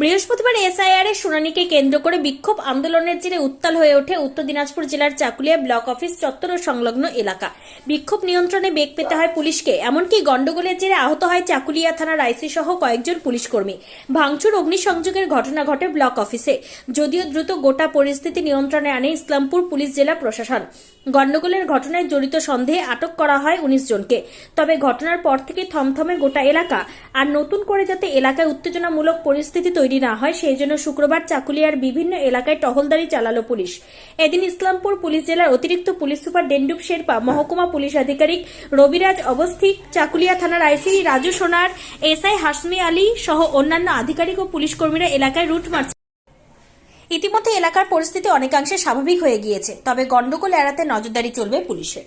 বৃহস্পতিবার এসআইআর এর শুনানিকে কেন্দ্র করে বিক্ষোভ আন্দোলনের জেরে উত্তাল হয়ে ওঠে উত্তর দিনাজপুর জেলার চাকুলিয়া ব্লক অফিস চত্বর ও সংলগ্ন এলাকা। বিক্ষোভ নিয়ন্ত্রণে বেগ পেতে হয় পুলিশকে, এমনকি গন্ডগোলের জেরে আহত হয় চাকুলিয়া থানার আইসি সহ কয়েকজন পুলিশ কর্মী ভাঙচুর অগ্নিসংযোগের ঘটনা ঘটে ব্লক অফিসে, যদিও দ্রুত গোটা পরিস্থিতি নিয়ন্ত্রণে আনে ইসলামপুর পুলিশ জেলা প্রশাসন। গন্ডগোলের ঘটনায় জড়িত সন্দেহে আটক করা হয় উনিশ জনকে। তবে ঘটনার পর থেকে থমথমে গোটা এলাকা, আর নতুন করে যাতে এলাকায় উত্তেজনামূলক পরিস্থিতি তৈরি না হয়, সেই জন্য শুক্রবার চাকুলিয়ার বিভিন্ন এলাকায় টহলদারি চালালো পুলিশ। এদিন ইসলামপুর পুলিশ জেলার অতিরিক্ত পুলিশ সুপার ডেন্ডুপ শেরপা, মহকুমা পুলিশ আধিকারিক রবিরাজ অবস্থিক, চাকুলিয়া থানার আইসি রাজু সোনার, এসআই হাসমি আলী সহ অন্যান্য আধিকারিক ও পুলিশ কর্মীরা এলাকায় রুট মারছে ইতিমধ্যে এলাকার পরিস্থিতি অনেকাংশে স্বাভাবিক হয়ে গিয়েছে তবে গন্ডগোল এড়াতে নজরদারি চলবে পুলিশের।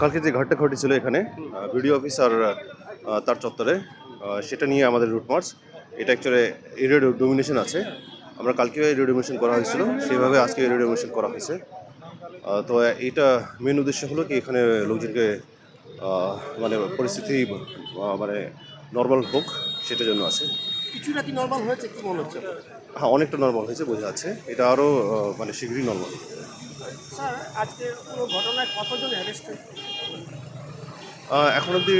কালকে যে ঘটনা ঘটেছিল এখানে ভিডিও অফিসার তার চত্বরে সেটা নিয়ে আমাদের রুট মার্চ এটা অ্যাকচুয়ালি এরিয়া ডোমিনেশন আছে। আমরা কালকে এরিয়া ডোমিনেশন করা হয়েছিল সেইভাবে আজকে এরিয়া ডোমিনেশন করা হয়েছে। তো এটা মেন উদ্দেশ্য হলো কি এখানে লোকজনকে মানে পরিস্থিতি মানে নর্মাল হোক সেটার জন্য আছে। কিছুটা কি নর্মাল হয়েছে কি মনে হচ্ছে হ্যাঁ অনেকটা নর্মাল হয়েছে বোঝা যাচ্ছে। এটা আরও মানে শীঘ্রই নর্মাল স্যার কোনো ঘটনায় এখন অব্দি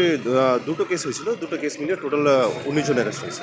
দুটো কেস হয়েছিল। দুটো কেস মিলিয়ে টোটাল উনিশ জন অ্যারেস্ট হয়েছে।